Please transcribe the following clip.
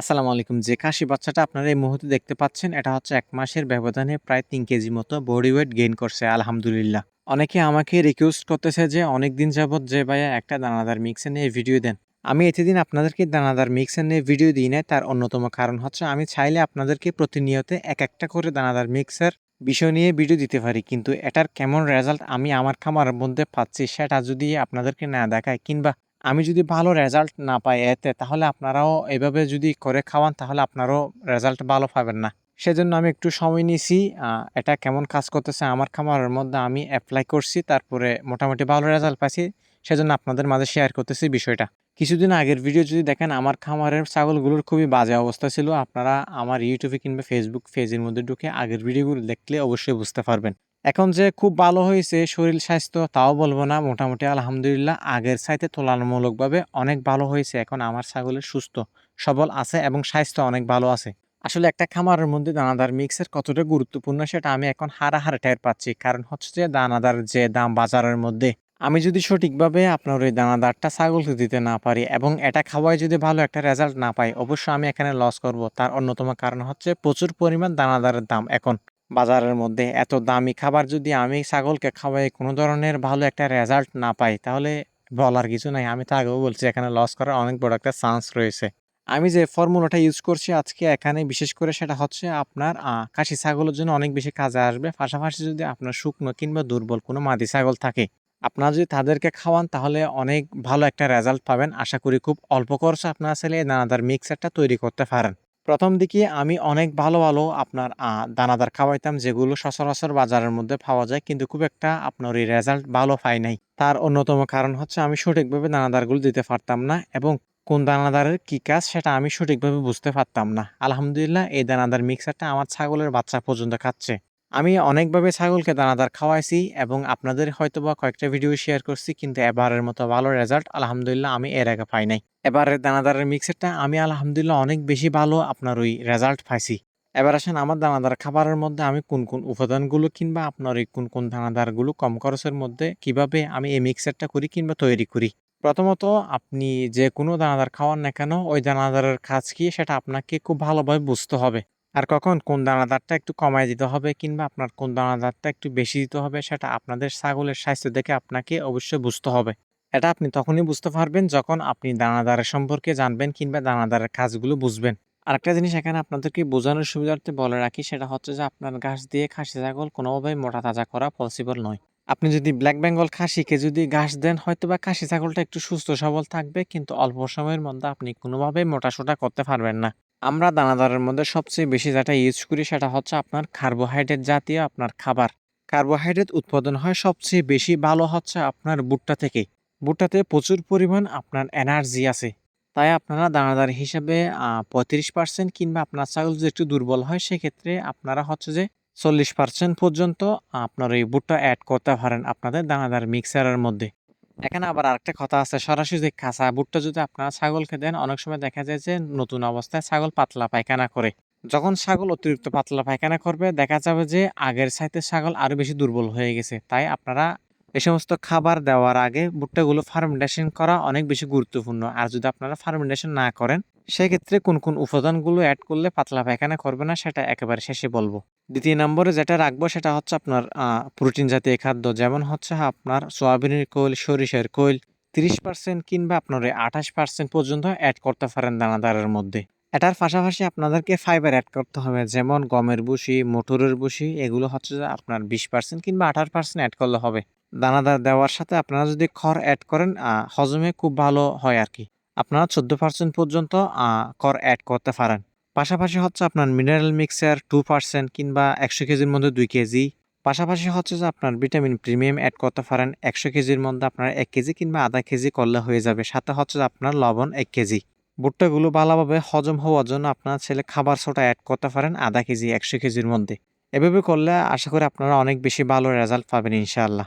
আসসালামু আলাইকুম। যে খাসি বাচ্চাটা আপনারা এই মুহূর্তে দেখতে পাচ্ছেন, এটা হচ্ছে এক মাসের ব্যবধানে প্রায় তিন কেজি মতো বডি ওয়েট গেইন করছে, আলহামদুলিল্লাহ। অনেকে আমাকে রিকোয়েস্ট করতেছে যে অনেক দিন যাবত যে ভাইয়া একটা দানাদার মিক্সে নিয়ে ভিডিও দেন। আমি এতদিন আপনাদেরকে দানাদার মিক্সে নিয়ে ভিডিও দিই না তার অন্যতম কারণ হচ্ছে আমি চাইলে আপনাদেরকে প্রতিনিয়ত এক একটা করে দানাদার মিক্সের বিষয় নিয়ে ভিডিও দিতে পারি, কিন্তু এটার কেমন রেজাল্ট আমি আমার খামারের মধ্যে পাচ্ছি সেটা যদি আপনাদেরকে না দেখায় কিংবা আমি যদি ভালো রেজাল্ট না পাই এতে, তাহলে আপনারাও এভাবে যদি করে খাওয়ান, তাহলে আপনারও রেজাল্ট ভালো পাবেন না। সেজন্য আমি একটু সময় নিয়েছি এটা কেমন কাজ করতেছে আমার খামারের মধ্যে আমি অ্যাপ্লাই করছি, তারপরে মোটামুটি ভালো রেজাল্ট পাইছি, সেজন্য আপনাদের মাঝে শেয়ার করতেছি বিষয়টা। কিছুদিন আগের ভিডিও যদি দেখেন, আমার খামারের ছাগলগুলোর খুবই বাজে অবস্থা ছিল, আপনারা আমার ইউটিউবে কিংবা ফেসবুক পেজের মধ্যে ঢুকে আগের ভিডিওগুলো দেখলে অবশ্যই বুঝতে পারবেন। এখন যে খুব ভালো হয়েছে শরীর স্বাস্থ্য, তাও বলব না। মোটামুটি আলহামদুলিল্লাহ আগের চাইতে তুলনামূলকভাবে অনেক ভালো হয়েছে। এখন আমার ছাগলের সুস্থ, সবল আছে এবং স্বাস্থ্য অনেক ভালো আছে। আসলে একটা খামারের মধ্যে দানাদার মিক্সের কতটা গুরুত্বপূর্ণ সেটা আমি এখন হারা হারা টের পাচ্ছি। কারণ হচ্ছে যে দানাদার যে দাম বাজারের মধ্যে, আমি যদি সঠিকভাবে আপনার ওই দানাদারটা ছাগলকে দিতে না পারি এবং এটা খাওয়াই যদি ভালো একটা রেজাল্ট না পাই, অবশ্যই আমি এখানে লস করব। তার অন্যতম কারণ হচ্ছে প্রচুর পরিমাণ দানাদারের দাম এখন। বাজারের মধ্যে এত দামি খাবার যদি আমি ছাগলকে খাওয়াই, কোনো ধরনের ভালো একটা রেজাল্ট না পাই, তাহলে বলার কিছু নাই। আমি তো আগেও বলছি, এখানে লস করার অনেক বড় একটা চান্স রয়েছে। আমি যে ফর্মুলাটা ইউজ করছি আজকে এখানে বিশেষ করে সেটা হচ্ছে আপনার খাসি ছাগলের জন্য অনেক বেশি কাজে আসবে। পাশাপাশি যদি আপনার শুকনো কিংবা দুর্বল কোনো মাদি ছাগল থাকে, আপনারা যদি তাদেরকে খাওয়ান, তাহলে অনেক ভালো একটা রেজাল্ট পাবেন। আশা করি খুব অল্প খরচে আপনারা এই দানাদার মিক্সারটা তৈরি করতে পারেন। প্রথম দিকে আমি অনেক ভালো ভালো আপনার দানাদার খাওয়াইতাম, যেগুলো সচরাচর বাজারের মধ্যে পাওয়া যায়, কিন্তু খুব একটা আপনার এই রেজাল্ট ভালো পাই নাই। তার অন্যতম কারণ হচ্ছে আমি সঠিকভাবে দানাদারগুলো দিতে পারতাম না এবং কোন দানাদারের কি কাজ সেটা আমি সঠিকভাবে বুঝতে পারতাম না। আলহামদুলিল্লাহ, এই দানাদার মিক্সারটা আমার ছাগলের বাচ্চা পর্যন্ত খাচ্ছে। আমি অনেকভাবে ছাগলকে দানাদার খাওয়াইছি এবং আপনাদের হয়তো বা কয়েকটা ভিডিও শেয়ার করছি, কিন্তু এবারের মতো ভালো রেজাল্ট আলহামদুলিল্লাহ আমি এর আগে পাই নাই। এবারের দানাদারের মিক্সারটা আমি আলহামদুলিল্লাহ অনেক বেশি ভালো আপনার ওই রেজাল্ট পাইছি। এবার আসেন আমার দানাদার খাবারের মধ্যে আমি কোন কোন উপাদানগুলো কিংবা আপনার এই কোন কোন দানাদারগুলো কম খরচের মধ্যে কীভাবে আমি এই মিক্সারটা করি কিংবা তৈরি করি? প্রথমত আপনি যে কোনো দানাদার খাওয়ান না কেন, ওই দানাদারের কাজ কি সেটা আপনাকে খুব ভালোভাবে বুঝতে হবে। আর কখন কোন দানাদারটা একটু কমায় দিতে হবে কিংবা আপনার কোন দানাদারটা একটু বেশি দিতে হবে সেটা আপনাদের ছাগলের স্বাস্থ্য দেখে আপনাকে অবশ্যই বুঝতে হবে। এটা আপনি তখনই বুঝতে পারবেন যখন আপনি দানাদারের সম্পর্কে জানবেন কিংবা দানাদারের কাজগুলো বুঝবেন। আরেকটা জিনিস এখানে আপনাদেরকে বোঝানোর সুবিধার্থে বলে রাখি সেটা হচ্ছে যে আপনার ঘাস দিয়ে খাসি ছাগল কোনোভাবেই মোটা তাজা করা পসিবল নয়। আপনি যদি ব্ল্যাক বেঙ্গল খাসিকে যদি ঘাস দেন হয়তো বা খাসি ছাগলটা একটু সুস্থ সবল থাকবে কিন্তু অল্প সময়ের মধ্যে আপনি কোনোভাবেই মোটাসোটা করতে পারবেন না। আমরা দানাদারের মধ্যে সবচেয়ে বেশি যেটা ইউজ করি সেটা হচ্ছে আপনার কার্বোহাইড্রেট জাতীয় আপনার খাবার। কার্বোহাইড্রেট উৎপাদন হয় সবচেয়ে বেশি ভালো হচ্ছে আপনার ভুট্টা থেকে। ভুট্টাতে প্রচুর পরিমাণ আপনার এনার্জি আছে। তাই আপনারা দানাদার হিসেবে পঁয়ত্রিশ পার্সেন্ট কিংবা আপনার ছাগল যদি একটু দুর্বল হয়, সেক্ষেত্রে আপনারা হচ্ছে যে চল্লিশ পার্সেন্ট পর্যন্ত আপনার এই ভুট্টা অ্যাড করতে পারেন আপনাদের দানাদার মিক্সারের মধ্যে। এখানে আবার আরেকটা কথা আছে, সরাসরি কাঁচা ভুট্টা যদি আপনারা ছাগলকে দেন, অনেক সময় দেখা যায় যে নতুন অবস্থায় ছাগল পাতলা পায়খানা করে। যখন ছাগল অতিরিক্ত পাতলা পায়খানা করবে, দেখা যাবে যে আগের সাইতে ছাগল আরও বেশি দুর্বল হয়ে গেছে। তাই আপনারা এই সমস্ত খাবার দেওয়ার আগে ভুট্টাগুলো ফার্মেন্টেশন করা অনেক বেশি গুরুত্বপূর্ণ। আর যদি আপনারা ফার্মেন্টেশন না করেন সেক্ষেত্রে কোন কোন উপাদানগুলো অ্যাড করলে পাতলা পায়খানা করবে না সেটা একেবারে শেষে বলব। দ্বিতীয় নম্বরে যেটা রাখব সেটা হচ্ছে আপনার প্রোটিন জাতীয় খাদ্য, যেমন হচ্ছে আপনার সোয়াবিনের কোয়েল সরিষার কোয়েল তিরিশ পার্সেন্ট কিংবা আপনার আঠাশ পার্সেন্ট পর্যন্ত অ্যাড করতে পারেন দানাদারের মধ্যে। এটার পাশাপাশি আপনাদেরকে ফাইবার অ্যাড করতে হবে, যেমন গমের বুসি, মোটরের বুসি, এগুলো হচ্ছে যে আপনার বিশ পার্সেন্ট কিংবা আঠাশ পার্সেন্ট অ্যাড করলে হবে। দানাদার দেওয়ার সাথে আপনারা যদি খড় অ্যাড করেন হজমে খুব ভালো হয় আর কি। আপনারা চোদ্দ পার্সেন্ট পর্যন্ত কর অ্যাড করতে পারেন। পাশাপাশি হচ্ছে আপনার মিনারেল মিক্সার টু পার্সেন্ট কিংবা একশো কেজির মধ্যে দুই কেজি। পাশাপাশি হচ্ছে যে আপনার ভিটামিন প্রিমিয়াম অ্যাড করতে পারেন। একশো কেজির মধ্যে আপনার এক কেজি কিংবা আধা কেজি করলে হয়ে যাবে। সাথে হচ্ছে যে আপনার লবণ এক কেজি। ভুট্টাগুলো ভালোভাবে হজম হওয়ার জন্য আপনার ছেলে খাবার সোটা অ্যাড করতে পারেন আধা কেজি, একশো কেজির মধ্যে। এভাবে করলে আশা করি আপনারা অনেক বেশি ভালো রেজাল্ট পাবেন ইনশাআল্লাহ।